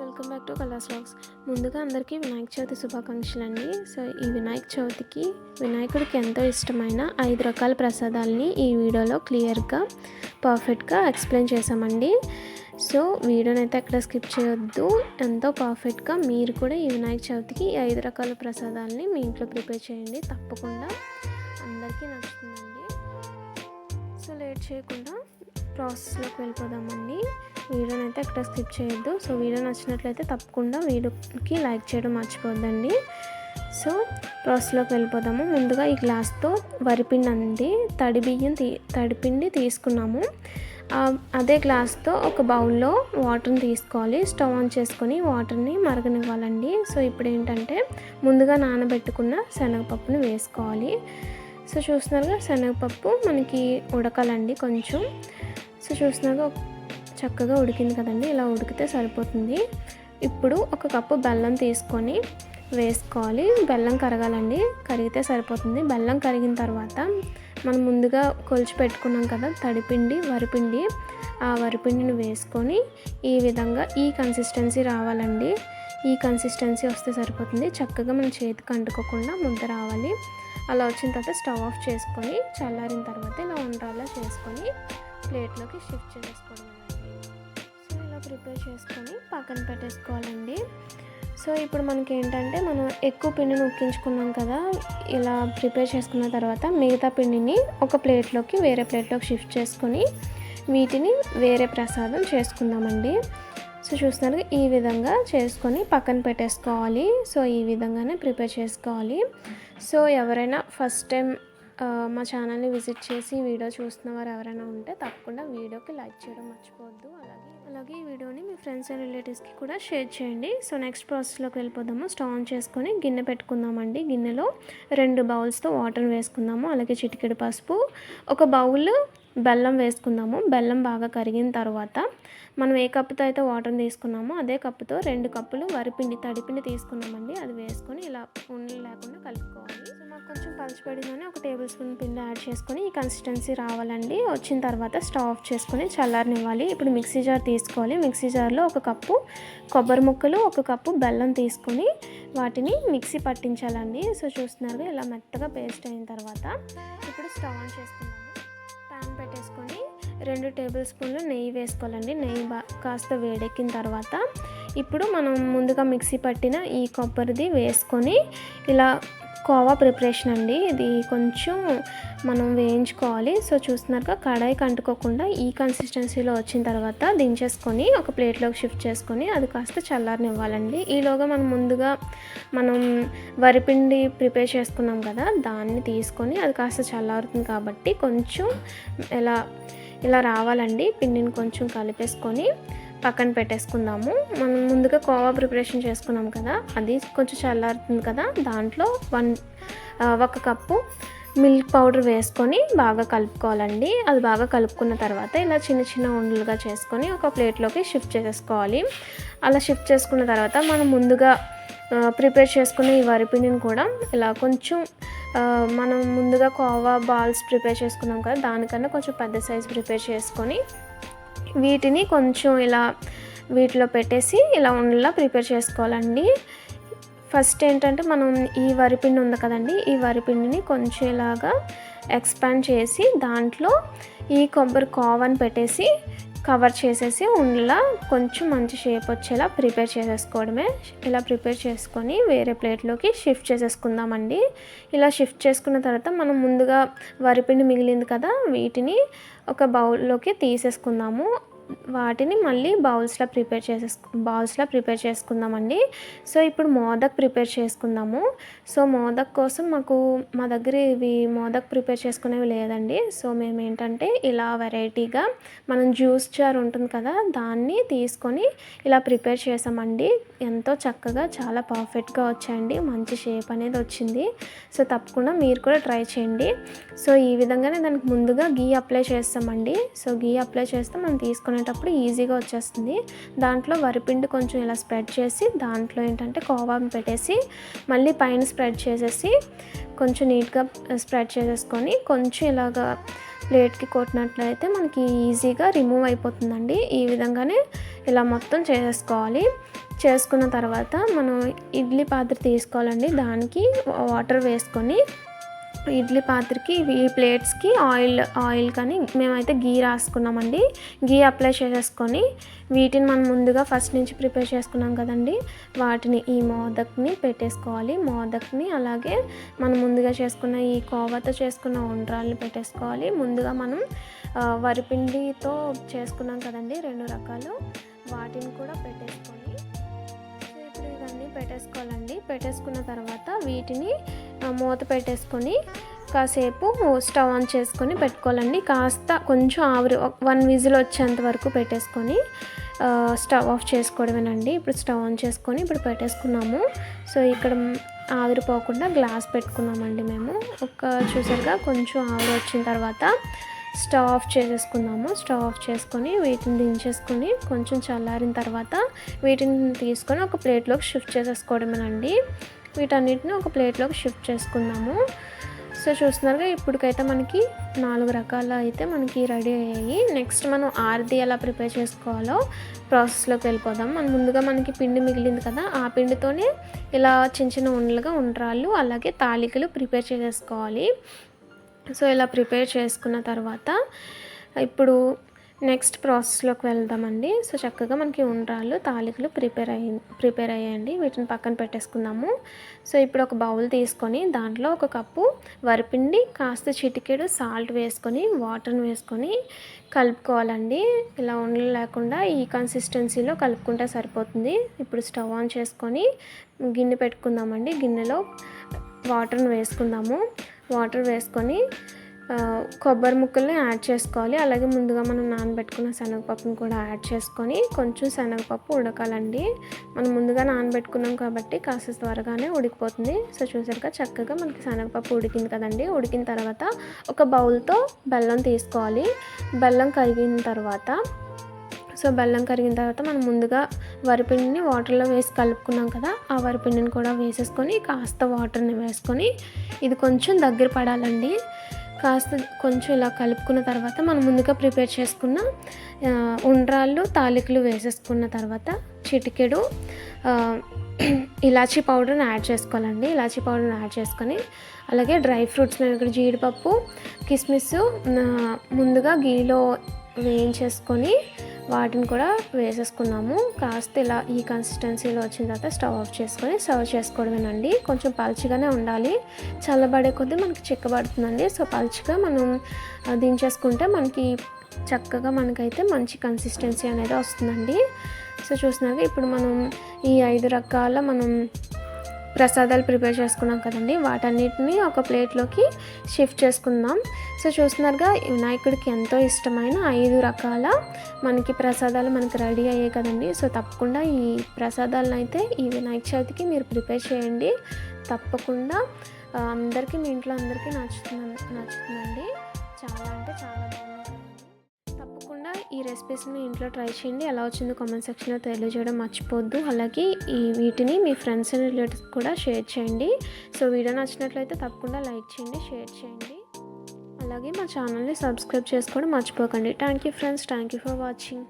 Welcome back to colours logs ముందుగా అందరికీ వినాయక చవితి శుభాకాంక్షలు అండి సో ఈ వినాయక చవితికి వినాయకుడికి ఎంతో ఇష్టమైన ఐదు రకాల ప్రసాదాలని ఈ వీడియోలో క్లియర్గా పర్ఫెక్ట్గా ఎక్స్ప్లెయిన్ చేసామండి సో వీడియోని అయితే ఎక్కడ స్కిప్ చేయొద్దు. ఎంతో పర్ఫెక్ట్గా మీరు కూడా ఈ వినాయక చవితికి ఈ ఐదు రకాల ప్రసాదాలని మీ ఇంట్లో ప్రిపేర్ చేయండి. తప్పకుండా అందరికీ నచ్చుతుందండి. సో లేట్ చేయకుండా ప్రాసెస్లోకి వెళ్ళిపోదామండి. వీడియోని అయితే ఎక్కడ స్కిప్ చేయొద్దు. సో వీడియో నచ్చినట్లయితే తప్పకుండా వీడియోకి లైక్ చేయడం మర్చిపోద్దండి సో ప్రాసెస్లోకి వెళ్ళిపోదాము. ముందుగా ఈ గ్లాస్తో వరిపిండి అండి తడి బియ్యం తీ తడిపిండి తీసుకున్నాము. అదే గ్లాస్తో ఒక బౌల్లో వాటర్ని తీసుకోవాలి. స్టవ్ ఆన్ చేసుకొని వాటర్ని మరగనివ్వాలండి. సో ఇప్పుడు ఏంటంటే ముందుగా నానబెట్టుకున్న శనగపప్పుని వేసుకోవాలి. సో చూస్తున్నారుగా శనగపప్పు మనకి ఉడకాలండి కొంచెం. సో చూస్తున్నారుగా చక్కగా ఉడికింది కదండి. ఇలా ఉడికితే సరిపోతుంది. ఇప్పుడు ఒక కప్పు బెల్లం తీసుకొని వేసుకోవాలి. బెల్లం కరగాలండి. కరిగితే సరిపోతుంది. బెల్లం కరిగిన తర్వాత మనం ముందుగా కొలిచి పెట్టుకున్నాం కదా తడిపిండి వరిపిండి. ఆ వరిపిండిని వేసుకొని ఈ విధంగా ఈ కన్సిస్టెన్సీ రావాలండి. ఈ కన్సిస్టెన్సీ వస్తే సరిపోతుంది. చక్కగా మన చేతికి అంటుకోకుండా ముద్ద రావాలి. అలా వచ్చిన తర్వాత స్టవ్ ఆఫ్ చేసుకొని చల్లారిన తర్వాత ఇలా ఉండాలా చేసుకొని ప్లేట్లోకి షిఫ్ట్ చేసుకోవడం ప్రిపేర్ చేసుకొని పక్కన పెట్టేసుకోవాలండి. సో ఇప్పుడు మనకి ఏంటంటే మనం ఎక్కువ పిండిని ఉక్కించుకున్నాం కదా ఇలా ప్రిపేర్ చేసుకున్న తర్వాత మిగతా పిండిని ఒక ప్లేట్లోకి వేరే ప్లేట్లోకి షిఫ్ట్ చేసుకొని వీటిని వేరే ప్రసాదం చేసుకుందామండి. సో చూస్తున్నారు ఈ విధంగా చేసుకొని పక్కన పెట్టేసుకోవాలి. సో ఈ విధంగానే ప్రిపేర్ చేసుకోవాలి. సో ఎవరైనా ఫస్ట్ టైం మా ఛానల్ని విజిట్ చేసి వీడియో చూస్తున్న వారు ఎవరైనా ఉంటే తప్పకుండా వీడియోకి లైక్ చేయడం మర్చిపోవద్దు. అలాగే అలాగే ఈ వీడియోని మీ ఫ్రెండ్స్ అండ్ రిలేటివ్స్కి కూడా షేర్ చేయండి. సో నెక్స్ట్ ప్రాసెస్లోకి వెళ్ళిపోదాము. స్టవ్ ఆన్ చేసుకొని గిన్నె పెట్టుకుందామండి. గిన్నెలో రెండు బౌల్స్తో వాటర్ వేసుకుందాము. అలాగే చిటికెడు పసుపు ఒక బౌల్ బెల్లం వేసుకుందాము. బెల్లం బాగా కరిగిన తర్వాత మనం ఏ కప్పుతో అయితే వాటర్ తీసుకున్నామో అదే కప్పుతో రెండు కప్పులు వరిపిండి తడిపిండి తీసుకున్నామండి. అది వేసుకొని ఇలా ఉండలు లేకుండా కలుపుకోవాలి. మాకు కొంచెం పలుచబడిందని ఒక టేబుల్ స్పూన్ పిండి యాడ్ చేసుకొని ఈ కన్సిస్టెన్సీ రావాలండి. వచ్చిన తర్వాత స్టవ్ ఆఫ్ చేసుకొని చల్లారనివ్వాలి. ఇప్పుడు మిక్సీ జార్ తీసుకోవాలి. మిక్సీ జార్లో ఒక కప్పు కొబ్బరి ముక్కలు ఒక కప్పు బెల్లం తీసుకొని వాటిని మిక్సీ పట్టించాలండి. సో చూస్తున్నారు ఇలా మెత్తగా పేస్ట్ అయిన తర్వాత ఇప్పుడు స్టవ్ ఆన్ చేసుకుందాము. ప్యాన్ పెట్టేసుకొని రెండు టేబుల్ స్పూన్లు నెయ్యి వేసుకోవాలండి. నెయ్యి బా కాస్త వేడెక్కిన తర్వాత ఇప్పుడు మనం ముందుగా మిక్సీ పట్టిన ఈ కొబ్బరిది వేసుకొని ఇలా కోవా ప్రిపరేషన్ అండి. ఇది కొంచెం మనం వేయించుకోవాలి. సో చూస్తున్నారుగా కడాయికి అంటుకోకుండా ఈ కన్సిస్టెన్సీలో వచ్చిన తర్వాత దించేసుకొని ఒక ప్లేట్లోకి షిఫ్ట్ చేసుకొని అది కాస్త చల్లారనివ్వాలండి. ఈలోగా మనం ముందుగా మనం వరిపిండి ప్రిపేర్ చేసుకున్నాం కదా దాన్ని తీసుకొని అది కాస్త చల్లారుతుంది కాబట్టి కొంచెం ఇలా ఇలా రావాలండి. పిండిని కొంచెం కలిపేసుకొని పక్కన పెట్టేసుకుందాము. మనం ముందుగా కోవా ప్రిపరేషన్ చేసుకున్నాం కదా. అది కొంచెం చల్లారుతుంది కదా. దాంట్లో వన్ ఒక కప్పు మిల్క్ పౌడర్ వేసుకొని బాగా కలుపుకోవాలండి. అది బాగా కలుపుకున్న తర్వాత ఇలా చిన్న చిన్న ఉండలుగా చేసుకొని ఒక ప్లేట్లోకి షిఫ్ట్ చేసుకోవాలి. అలా షిఫ్ట్ చేసుకున్న తర్వాత మనం ముందుగా ప్రిపేర్ చేసుకున్న ఈ వరిపిండిని కూడా ఇలా కొంచెం మనం ముందుగా కోవా బాల్స్ ప్రిపేర్ చేసుకున్నాం కదా దానికన్నా కొంచెం పెద్ద సైజ్ ప్రిపేర్ చేసుకొని వీటిని కొంచెం ఇలా వీటిలో పెట్టేసి ఇలా ఉండలా ప్రిపేర్ చేసుకోవాలండి. ఫస్ట్ ఏంటంటే మనం ఈ వరిపిండి ఉంది కదండి ఈ వరిపిండిని కొంచెం ఇలాగా ఎక్స్పాండ్ చేసి దాంట్లో ఈ కొబ్బరి కోవని పెట్టేసి కవర్ చేసేసి ఉండలా కొంచెం మంచి షేప్ వచ్చేలా ప్రిపేర్ చేసేసుకోవడమే. ఇలా ప్రిపేర్ చేసుకొని వేరే ప్లేట్లోకి షిఫ్ట్ చేసేసుకుందామండి. ఇలా షిఫ్ట్ చేసుకున్న తర్వాత మనం ముందుగా వరిపిండి మిగిలింది కదా వీటిని ఒక బౌల్లోకి తీసేసుకుందాము. వాటిని మళ్ళీ బౌల్స్లో ప్రిపేర్ చేసేసు బౌల్స్లో ప్రిపేర్ చేసుకుందామండి. సో ఇప్పుడు మోదక్ ప్రిపేర్ చేసుకుందాము. సో మోదక్ కోసం మాకు మా దగ్గర ఇవి మోదక్ ప్రిపేర్ చేసుకునేవి లేదండి. సో మేము ఏంటంటే ఇలా వెరైటీగా మనం జ్యూస్ జార్ ఉంటుంది కదా దాన్ని తీసుకొని ఇలా ప్రిపేర్ చేసామండి. ఎంతో చక్కగా చాలా పర్ఫెక్ట్గా వచ్చాయండి. మంచి షేప్ అనేది వచ్చింది. సో తప్పకుండా మీరు కూడా ట్రై చేయండి. సో ఈ విధంగానే దానికి ముందుగా గీ అప్లై చేస్తామండి. సో గీ అప్లై చేస్తే మనం తీసుకునే తీసుకునేటప్పుడు ఈజీగా వచ్చేస్తుంది. దాంట్లో వరిపిండి కొంచెం ఇలా స్ప్రెడ్ చేసి దాంట్లో ఏంటంటే కోవాని పెట్టేసి మళ్ళీ పైన స్ప్రెడ్ చేసేసి కొంచెం నీట్గా స్ప్రెడ్ చేసేసుకొని కొంచెం ఇలాగా ప్లేట్కి కొట్టినట్లయితే మనకి ఈజీగా రిమూవ్ అయిపోతుందండి. ఈ విధంగానే ఇలా మొత్తం చేసేసుకోవాలి చేసుకున్న తర్వాత మనం ఇడ్లీ పాత్ర తీసుకోవాలండి. దానికి వాటర్ వేసుకొని ఇడ్లీ పాత్రకి ఈ ప్లేట్స్కి ఆయిల్ ఆయిల్ కానీ మేమైతే గీ రాసుకున్నామండి. గీ అప్లై చేసేసుకొని వీటిని మనం ముందుగా ఫస్ట్ నుంచి ప్రిపేర్ చేసుకున్నాం కదండి. వాటిని ఈ మోదక్ని పెట్టేసుకోవాలి. మోదక్ని అలాగే మనం ముందుగా చేసుకున్న ఈ కోవతో చేసుకున్న ఉండ్రాల్ని పెట్టేసుకోవాలి. ముందుగా మనం వరిపిండితో చేసుకున్నాం కదండి రెండు రకాలు. వాటిని కూడా పెట్టేసుకొని ఇప్పుడు ఇవన్నీ పెట్టేసుకోవాలండి. పెట్టేసుకున్న తర్వాత వీటిని మూత పెట్టేసుకొని కాసేపు స్టవ్ ఆన్ చేసుకొని పెట్టుకోవాలండి. కాస్త కొంచెం ఆవిరి వన్ విజిల్ వచ్చేంత వరకు పెట్టేసుకొని స్టవ్ ఆఫ్ చేసుకోవడమేనండి. ఇప్పుడు స్టవ్ ఆన్ చేసుకొని ఇప్పుడు పెట్టేసుకున్నాము. సో ఇక్కడ ఆవిరిపోకుండా గ్లాస్ పెట్టుకున్నామండి మేము. ఒక చూసారుగా కొంచెం ఆవిరి వచ్చిన తర్వాత స్టవ్ ఆఫ్ చేసేసుకున్నాము. స్టవ్ ఆఫ్ చేసుకొని వీటిని దించేసుకొని కొంచెం చల్లారిన తర్వాత వీటిని తీసుకొని ఒక ప్లేట్లోకి షిఫ్ట్ చేసేసుకోవడమేనండి. వీటన్నిటిని ఒక ప్లేట్లోకి షిఫ్ట్ చేసుకుందాము. సో చూస్తున్నారుగా ఇప్పటికైతే మనకి నాలుగు రకాల అయితే మనకి రెడీ అయ్యాయి. నెక్స్ట్ మనం ఆర్ది ఎలా ప్రిపేర్ చేసుకోవాలో ప్రాసెస్లోకి వెళ్ళిపోదాం. మన ముందుగా మనకి పిండి మిగిలింది కదా ఆ పిండితోనే ఇలా చిన్న చిన్న ఉండలుగా ఉండరాళ్ళు అలాగే తాలికలు ప్రిపేర్ చేసుకోవాలి. సో ఇలా ప్రిపేర్ చేసుకున్న తర్వాత ఇప్పుడు నెక్స్ట్ ప్రాసెస్లోకి వెళ్దామండి. సో చక్కగా మనకి ఉండ్రాళ్ళు తాలికలు ప్రిపేర్ అయ్యి ప్రిపేర్ అయ్యాయండి. వీటిని పక్కన పెట్టేసుకుందాము. సో ఇప్పుడు ఒక బౌల్ తీసుకొని దాంట్లో ఒక కప్పు వరిపిండి కాస్త చిటికెడు సాల్ట్ వేసుకొని వాటర్ని వేసుకొని కలుపుకోవాలండి. ఇలా ఉండలు లేకుండా ఈ కన్సిస్టెన్సీలో కలుపుకుంటే సరిపోతుంది. ఇప్పుడు స్టవ్ ఆన్ చేసుకొని గిన్నె పెట్టుకుందామండి. గిన్నెలో వాటర్ని వేసుకుందాము. వాటర్ వేసుకొని కొబ్బరి ముక్కల్ని యాడ్ చేసుకోవాలి. అలాగే ముందుగా మనం నానబెట్టుకున్న శనగపప్పును కూడా యాడ్ చేసుకొని కొంచెం శనగపప్పు ఉడకాలండి. మనం ముందుగా నానబెట్టుకున్నాం కాబట్టి కాస్త త్వరగానే ఉడికిపోతుంది. సో చూసారుగా చక్కగా మనకి శనగపప్పు ఉడికింది కదండి. ఉడికిన తర్వాత ఒక బౌల్తో బెల్లం తీసుకోవాలి. బెల్లం కరిగిన తర్వాత సో బెల్లం కరిగిన తర్వాత మనం ముందుగా వరిపిండిని వాటర్లో వేసి కలుపుకున్నాం కదా ఆ వరిపిండిని కూడా వేసేసుకొని కాస్త వాటర్ని వేసుకొని ఇది కొంచెం దగ్గర పడాలండి. కాస్త కొంచెం ఇలా కలుపుకున్న తర్వాత మనం ముందుగా ప్రిపేర్ చేసుకున్న ఉండ్రాళ్ళు తాలికలు వేసేసుకున్న తర్వాత చిటికెడు ఇలాచీ పౌడర్ని యాడ్ చేసుకోవాలండి. ఇలాచీ పౌడర్ని యాడ్ చేసుకొని అలాగే డ్రై ఫ్రూట్స్ మేము ఇక్కడ జీడిపప్పు కిస్మిస్ ముందుగా గీలో వేయించేసుకొని వాటిని కూడా వేసేసుకున్నాము. కాస్త ఇలా ఈ కన్సిస్టెన్సీలో వచ్చిన తర్వాత స్టవ్ ఆఫ్ చేసుకొని సర్వ్ చేసుకోవడమేనండి. కొంచెం పల్చగానే ఉండాలి. చల్లబడే కొద్దీ మనకి చిక్కబడుతుందండి. సో పల్చగా మనం దించేసుకుంటే మనకి చక్కగా మనకైతే మంచి కన్సిస్టెన్సీ అనేది వస్తుందండి. సో చూసినాక ఇప్పుడు మనం ఈ ఐదు రకాల మనం ప్రసాదాలు ప్రిపేర్ చేసుకున్నాం కదండి. వాటన్నిటిని ఒక ప్లేట్లోకి షిఫ్ట్ చేసుకుందాం. సో చూస్తున్నారుగా వినాయకుడికి ఎంతో ఇష్టమైన ఐదు రకాల మనకి ప్రసాదాలు మనకి రెడీ అయ్యాయి కదండి. సో తప్పకుండా ఈ ప్రసాదాలను అయితే ఈ వినాయక చవితికి మీరు ప్రిపేర్ చేయండి. తప్పకుండా అందరికీ మీ ఇంట్లో అందరికీ నచ్చుతుంది నచ్చుతుందండి. చాలా అంటే చాలా ఈ రెసిపీస్ని ఇంట్లో ట్రై చేయండి. ఎలా వచ్చిందో కామెంట్ సెక్షన్లో తెలియజేయడం మర్చిపోద్దు. అలాగే ఈ వీటిని మీ ఫ్రెండ్స్ అండ్ రిలేటివ్స్ కూడా షేర్ చేయండి. సో వీడియో నచ్చినట్లయితే తప్పకుండా లైక్ చేయండి షేర్ చేయండి. అలాగే మా ఛానల్ని సబ్స్క్రైబ్ చేసుకోవడం మర్చిపోకండి. Thank you friends thank you for watching